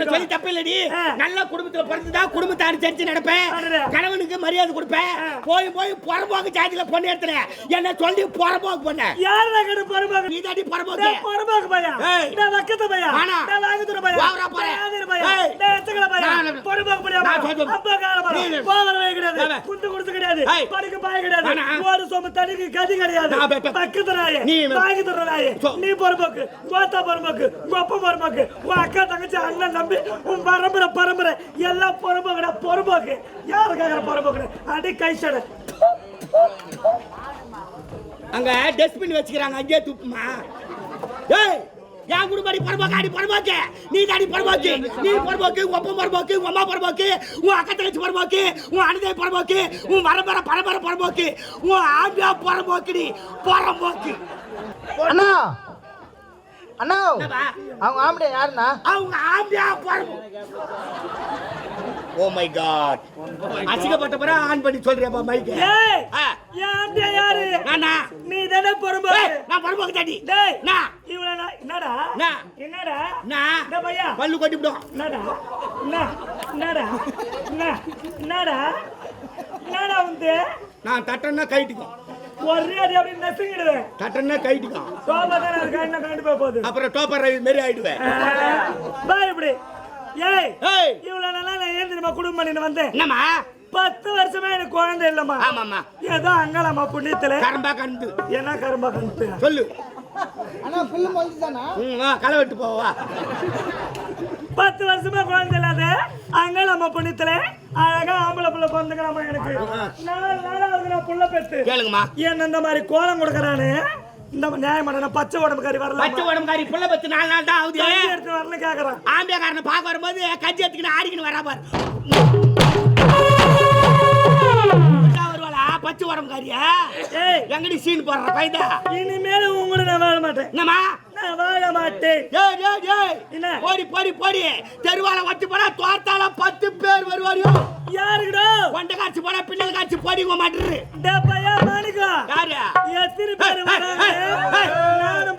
உன்னை சொல்லி தப்பு இல்லடி. நல்ல குடும்பத்துல பிறந்துதா குடும்பத்தை அனுசரிச்சு நடப்பேன். கணவனுக்கு மரியாதை கொடுப்பேன். போய் போய் புறம்போக்கு ஜாதியில பொண்ணு எடுத்துறேன் என்ன சொல்லி புறம்போக்கு பண்ண. யார் நகரு பொறுப்பாக நீ தாண்டி புறம்போக்கு. பொறுப்பாக பையா. டேய் வக்கத்து பையா ஆனா. டேய் வாங்குதுற பையா வாங்குறா பையா கிடையாது. குண்டு குடுத்து கிடையாது. படுக்க பாய் கிடையாது. ஒரு சொம்ப தடிக்கு கதி கிடையாது. பக்கத்து நாயே நீ- வாங்கி தர நாயே நீ பொறுப்பாக்கு கோத்தா பொறுப்பாக்கு கொப்ப பொறுப்பாக்கு உன் அக்கா தங்கச்சி அண்ணன் நம்பி உன் பரம்பரை பரம்பரை. எல்லாம் பொறுப்பாக்குடா பொறுப்பாக்கு யாருக்காக பொறுப்பாக்கு அடி கை சடை. அங்க டஸ்ட்பின் வச்சுக்கிறாங்க. அங்கேயே துப்புமா ஏய்! என் குடும்படி பரம்போக்கு அடி பரம்போக்கு நீ தாடி பரம்போக்கு நீ பரம்போக்கு உன் அப்பா பரம்போக்கு உன் அம்மா பரம்போக்கு உன் அக்கா தங்கச்சி பரம்போக்கு உன் அனுதை பரம்போக்கு உன் வரம்பர பரம்பரை பரம்போக்கு உன் ஆம்பியா பரம்போக்குடி பரம்போக்கு அண்ணா. அண்ணா. என்னப்பா? அவங்க ஆம்பளை யாருண்ணா? அவங்க ஆம்பியா பரம்போ ஓ மை காட் அசிங்கப்பட்ட பிறகு ஆன் பண்ணி சொல்றியாப்பா ஆம்பியா யாரு? நானா? நீ தானே பொறுப்பாக்கு நான் பரம்போக்கு தாடி டேய் நான். இவள நான் என்னடா? நான். என்னடா? நான். டேய் பையா? பல்லு கொட்டிவிடும் என்னடா? என்ன? என்னடா? என்ன? என்னடா? என்னடா வந்து? நான் தட்டன்னா கைட்டுக்கும் ஒரே அடி அப்படி நசுங்கிடுவேன். தட்டன்னா கைட்டுக்கும் சோபா தானே இருக்கு என்ன கண்டிப்பா போகுது? அப்புறம் டோப்பர் ரவி மாரி ஆயிடுவேன். பா இப்படி. ஏய் ஏய். இவ்வளவு நாளா நான் ஏன் தெரியுமா குடும்பம் பண்ணிட்டு வந்தேன்? என்னம்மா? பத்து வருஷமா எனக்கு குழந்தை இல்லம்மா. ஆமாம்மா. ஏதோ அங்கலம்மா புண்ணியத்துல. கரம்பா கண்டு என்ன கரும்பா கண்டு சொல்லு. புல்லு மொழிதானா களை வெட்டு போவா பத்து வருஷமா குழந்தை இல்லாத அங்கலம்மா புண்ணியத்துல. அழகா ஆம்பளை புள்ள பிறந்துக்கிறாமா எனக்கு. நான் புள்ள பெத்து. கேளுங்கம்மா. என்ன இந்த மாதிரி கோலம் கொடுக்கறானு? இந்த நியாயமான பச்சை உடம்புக்காரி வரல பச்சை உடம்புக்காரி புள்ள பத்து நாலு நாள் தான் ஆகுது. எடுத்து வரல கேக்குறான். ஆம்பியாக்காரனை பார்க்க வரும்போது கஞ்சி எடுத்துக்கின்னு ஆடிக்கின்னு வரா பாரு. பச்சை உடம்புக்காரியா ஏய். எங்கடி சீன் போடுற பைதா இனிமேல் உங்களை நான் வாழ மாட்டேன். என்னம்மா? நான் வாழ மாட்டேன். ஏய் ஏய் ஏய். என்ன? போடி போடி போடி. தெருவால வச்சு போனா தோத்தால பத்து பேர் வருவாரியோ யாருக்குடா கொண்ட காட்சி போனா பின்னல் காட்சி போடி மாட்டுரு. டப்பையா மாணிக்கா. யாரு? எத்தனை பேர் வராங்க? நானும்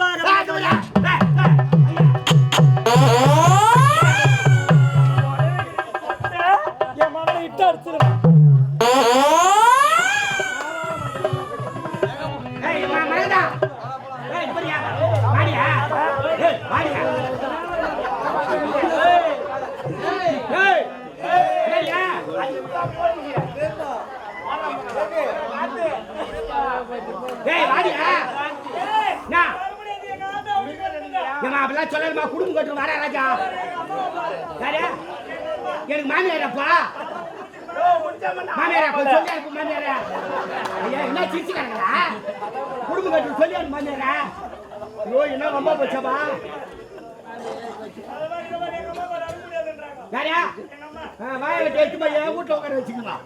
ஏய், வாடியா? ஏம்மா, அப்படிலாம் சொல்லாதம்மா, குடும்பம் கட்டுறோம், வாடா ராஜா. யாரு? எனக்கு மாமியாரப்பா மாமியாரா கொஞ்சம் சொல்லி அனுப்பு மாமியாரா ஐயா என்ன சிரிச்சுக்காரங்களா குடும்பம் கட்டு சொல்லி அனுப்பு மாமியாரா ஐயோ என்ன ரொம்ப போச்சப்பா யாரா வாயில கேட்டு வெட்டி வீட்டுல உட்கார வச்சுக்கலாம்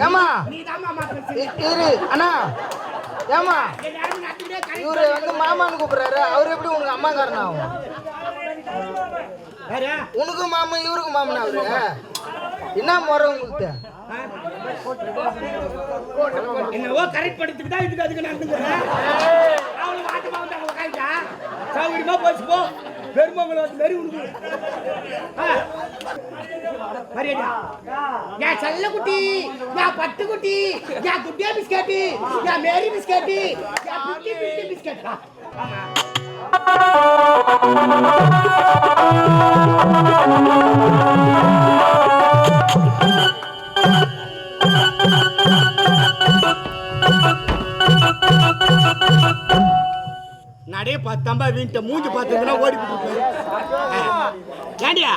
ஏமா இரு அண்ணா. ஏமா இவரு வந்து மாமான்னு கூப்பிடுறாரு. அவர் எப்படி உனக்கு அம்மாக்காரன்? ஆகும் உனக்கு மாமா இவருக்கு மாமனா அவரு. என்ன முறை உங்களுக்கு? என்னவோ கரெக்ட் படுத்துக்கு தான் இதுக்கு அதுக்கு நடந்துக்கிறேன் ஆட்டமா வந்து அவங்க உட்காந்துட்டா சௌகரியமா போச்சு போ. பெருமங்களை வந்து வெறி ஆ. மரியாதை என் செல்ல குட்டி என் பட்டு குட்டி என் குட்டியா பிஸ்கட்டு என் மேரி பிஸ்கட்டு என் பிஸ்கட் ஆமா நடே பத்தம்பா வீண்ட மூஞ்சி பார்த்ததுன்னா ஓடி ஏண்டியா?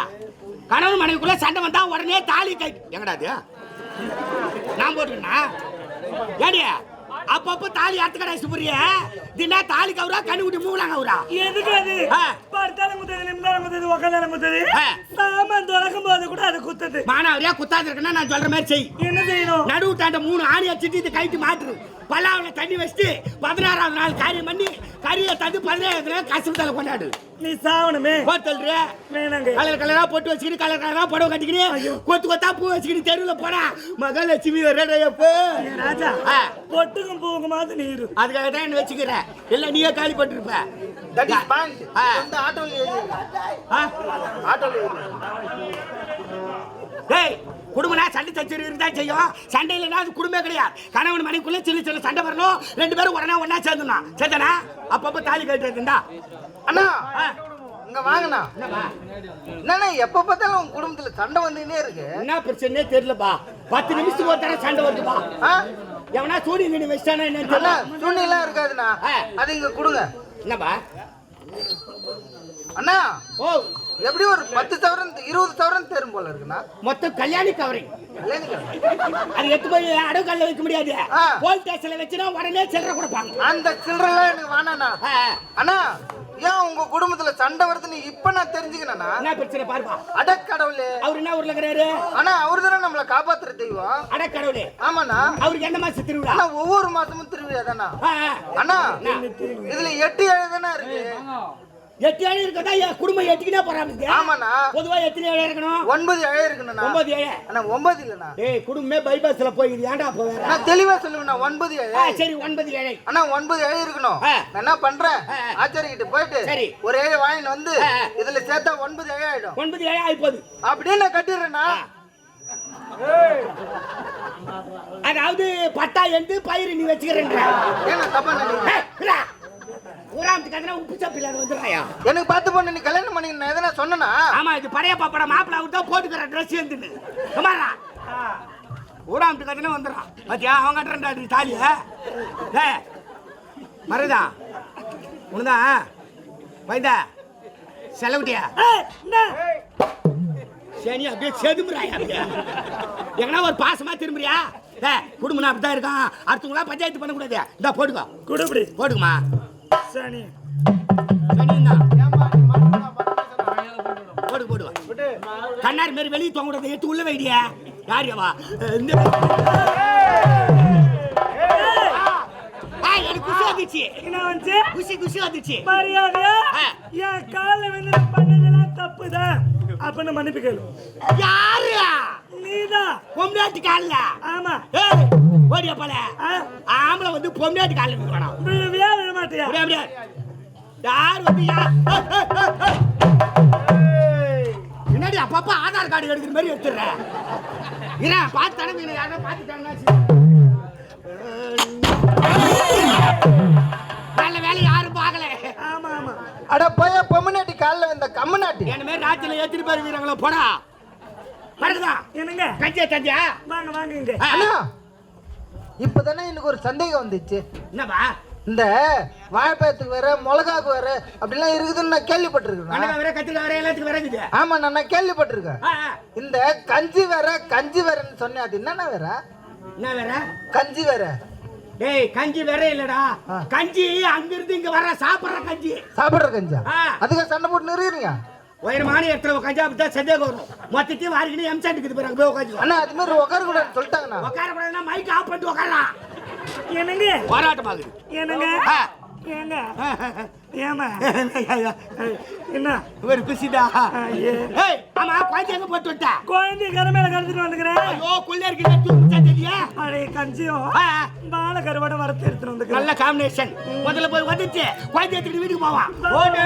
கணவன் மனைவிக்குள்ள சண்டை வந்தா உடனே தாலி கை எங்கடா அது? நான் போட்டுக்கண்ணா ஏண்டியா? அப்பப்போ தாலி அறுத்து கடை சுப்புறிய தினா தாலி கவுரா கண்ணு குட்டி மூவலாம் கவுரா எதுக்கு அது? ஆ. படுத்தாலும் குத்தது நிமிந்தாலும் குத்தது உக்காந்தாலும் குத்தது. சாமான் தொடக்கும் போது கூட அது குத்துது. மானாவரியா குத்தாது இருக்குன்னா நான் சொல்ற மாதிரி செய். என்ன செய்யணும்? நடுவு தாண்ட மூணு ஆணி வச்சுட்டு இது கைட்டு மாட்டுரு பல்லாவில் தண்ணி வச்சுட்டு பதினாறாவது நாள் காரியம் பண்ணி கறியை தந்து பதினேழாவது நாள் கசப்பு தலை கொண்டாடு. நீ சாவணுமே. ஹோட்டல்ரு வேணாங்க. கலர் கலரா போட்டு வச்சுக்கிட்டு கலர் கலரா புடவை கட்டிக்கிட்டு கொத்து கொத்தா பூ வச்சுக்கிட்டு தெருவில் போடா. மகாலட்சுமி ஏ ராஜா ஆ. பொட்டுக்கும் பூக்கும் மாதிரி நீரு அதுக்காக தான் என்ன வச்சுக்கிறேன் இல்லை நீயே காலி பண்ணிருப்ப. தட் இஸ் பாயிண்ட் குடும்பம்னா சண்டை சச்சரவு இருந்தா செய்யும். சண்டை இல்லைன்னா அது குடும்பமே கிடையாது. கணவன் மனைக்குள்ள சின்ன சின்ன சண்டை வரணும். ரெண்டு பேரும் உடனே ஒண்ணா சேர்ந்துடணும். சேர்த்தானா அப்பப்போ தாலி கட்டுறதுண்டா அண்ணா. இங்க வாங்கண்ணா. என்னப்பா? என்னண்ணா எப்ப பார்த்தாலும் உங்க குடும்பத்துல சண்டை வந்துன்னே இருக்கு. என்ன பிரச்சனையே தெரியலப்பா. பத்து நிமிஷத்துக்கு ஒரு தடவை சண்டை வருதுப்பா? எவனா சூரிய கண்ணி வச்சிட்டானா அண்ணா தெரியல. சூழ்நிலாம் இருக்காதுண்ணா. அது இங்க கொடுங்க. என்னப்பா? அண்ணா ஓ. எப்படி ஒரு பத்து சவரன் இருபது சவரன் தேரும் போல இருக்குண்ணா. மொத்தம் கல்யாணி கவரிங் அது எடுத்து போய் அடவுக்கல்ல வைக்க முடியாது. ஆ. போலீஸ் ஸ்டேஷன்ல வச்சுனா உடனே சில்லறை கொடுப்பாங்க. அந்த சில்லறலாம் எனக்கு வேணாண்ணா. அண்ணா ஏன் உங்க குடும்பத்துல சண்டை வருதுன்னு இப்ப நான் தெரிஞ்சுக்கிறேண்ணா? என்ன பிரச்சனை பாருப்பா. அடக்கடவுளே அவர் என்ன ஊர்ல இருக்கிறாரு? அண்ணா அவரு தானே நம்மளை காப்பாத்துற தெய்வம்? அடக்கடவுளே ஆமாண்ணா. அவருக்கு என்ன மாசம் திருவிழா? ஒவ்வொரு மாசமும் திருவிழா தானா. அண்ணா? இதுல எட்டு ஏழு தானே இருக்கு. எட்டு ஏழு இருக்கதா? என் குடும்பம் எட்டுக்கிட்டே போறாங்க ஆமாண்ணா. பொதுவா எத்தனை ஏழு இருக்கணும்? ஒன்பது ஏழு இருக்குண்ணா ஒன்பது ஏழு. அண்ணா ஒன்பது இல்லண்ணா. ஏய் குடும்பமே பைபாஸ்ல போய் ஏன்டா போவேற நான் தெளிவா சொல்லுவேண்ணா ஒன்பது ஏழு. சரி ஒன்பது ஏழை. அண்ணா ஒன்பது ஏழு இருக்கணும். நான் என்ன பண்றேன்? ஆ. ஆச்சாரி கிட்ட போயிட்டு சரி. ஒரு ஏழு வாங்கிட்டு வந்து. இதுல சேர்த்தா ஒன்பது ஏழு ஆயிடும். ஒன்பது ஏழை ஆயிப்போது அப்படியே நான் கட்டிடுறேண்ணா. அதாவது பட்டா எடுத்து பயிர் நீ வச்சுக்கிறேன்ற ஏன்னா தப்பா நினைக்கிறேன். ஊராமத்துக்கு அதனா உப்பு சாப்பிடல வந்துடுறாயா? எனக்கு பார்த்து பொண்ணு நீ கல்யாணம் பண்ணி நான் எதனா சொன்னனா? ஆமா இது பழைய பாப்பட மாப்பிள்ள அவர் தான் போட்டுக்கிற ட்ரெஸ் எடுத்துன்னு சுமாரா ஊராமத்துக்கு அதனா வந்துடுறான் பாத்தியா? அவங்க கட்டுறா நீ தாலிய ஏ மருதா உனதா? வைந்தா செலவுட்டியா? சரி அப்படியே செதுமுறாயா எங்கன்னா ஒரு பாசமா திரும்புறியா? ஏ குடும்பம் அப்படிதான் இருக்கான் அடுத்தவங்களா பஞ்சாயத்து பண்ணக்கூடாது. இந்தா போட்டுக்கோ. குடு இப்படி. போட்டுக்குமா? சனி சரிண்ணா போடு போடுவா கண்ணாடி மாரி வெளியே தொங்க எடுத்து உள்ள வைடியா யார் யவா இந்த ஏய், எனக்கு குஷி வந்துச்சு என்ன வந்துச்சு குஷி குஷி வந்துச்சு மரியாதையா ஆ. என் காலில் வந்து நான் பண்ணதெல்லாம் தப்புதான் அப்படின்னு மன்னிப்பு கேளு யாரு நீதான் பொம்னாட்டு காலில் ஆமா ஏய் ஓடியா போல? ஆ, ஆம்பளை வந்து பொம்னாட்டு காலில் விழுவியா விழ மாட்டியா? அப்படியே அப்படியே? யார் வந்து என்னடி அப்பப்ப ஆதார் கார்டு எடுக்கிற மாதிரி எடுத்துடுறேன் ஏன்னா பார்த்து தடவை யாரும் பார்த்துட்டாங்கன்னா நல்ல வேலை யாரும் பார்க்கல. ஆமா ஆமா. அட பைய பொம்மநாட்டி காலில் வந்த கம்மநாட்டி என்ன மாதிரி ராத்திரில ஏத்திட்டு போய் வீரங்களோ போடா வருதா? என்னங்க? கஞ்சியா தஞ்சியா வாங்க வாங்க இங்க. அண்ணா இப்பதானே எனக்கு ஒரு சந்தேகம் வந்துச்சு. என்னப்பா? இந்த வாழைப்பழத்துக்கு வேற மிளகாக்கு வேற அப்படிலாம் இருக்குதுன்னு நான் கேள்விப்பட்டிருக்கேன். ஆமா நான் கேள்விப்பட்டிருக்கேன். இந்த கஞ்சி வேற கஞ்சி வேறன்னு சொன்னேன். அது என்னண்ணா வேற? என்ன வேற? கஞ்சி வேற. டேய் கஞ்சி வேற இல்லடா. கஞ்சி அங்க இருந்து இங்க வர சாப்பிடுற கஞ்சி. சாப்பிடுற கஞ்சா. அதுக்கு சண்டை போட்டு நிறுவீங்க உயரமான இடத்துல உட்காந்து சந்தேகம் வரும் மொத்தத்தையும் வாரிக்கிட்டு எம்சாண்டுக்கு போய் போய் உட்காந்து அண்ணா அது மாதிரி உட்கார கூடாதுன்னு சொல்லிட்டாங்கண்ணா. உட்கார கூடாதுன்னா மைக் ஆஃப் பண்ணிட்டு உட்காரலாம் என்னங்க? போராட்டமாகுது. என்னங்க. ஏங்க? ஏமா? என்ன? ஒரு குசிதா ஆமா குழந்தை எங்க போட்டு விட்டா? குழந்தை கருமேல கடத்திட்டு வந்துக்கிறேன். ஐயோ குள்ள இருக்கு தூக்கிச்சா தெரியா பழைய கஞ்சியும் ஆ, பால கருவாடை வறுத்து எடுத்துட்டு வந்துக்கிறேன். நல்ல காம்பினேஷன் முதல்ல போய் வந்துச்சு குழந்தை எடுத்துட்டு வீட்டுக்கு போவான். ஓடு.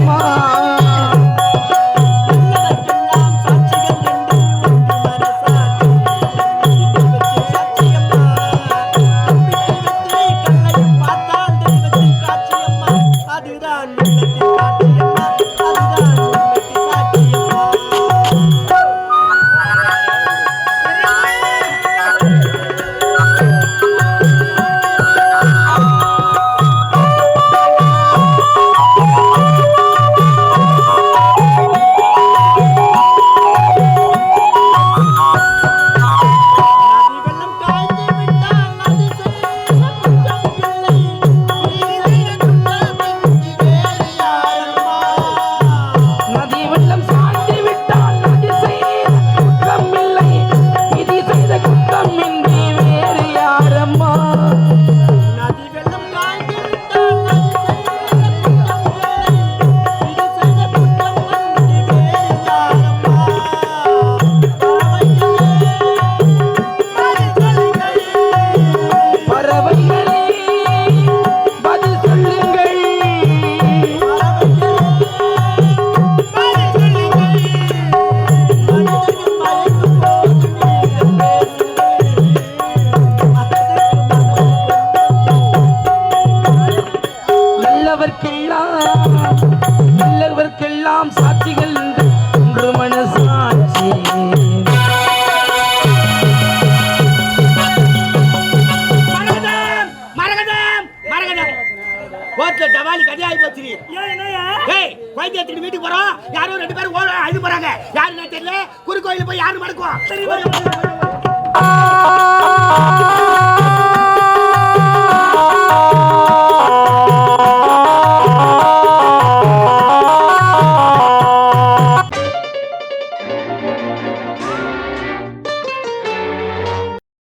யாரும் யாரோ ரெண்டு பேரும் ஓட அழுது போறாங்க. யாருன்னு தெரியல. குறுக்கோயில் போய் யாரு மறக்கும்